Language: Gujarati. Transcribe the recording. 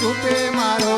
રૂપે મારો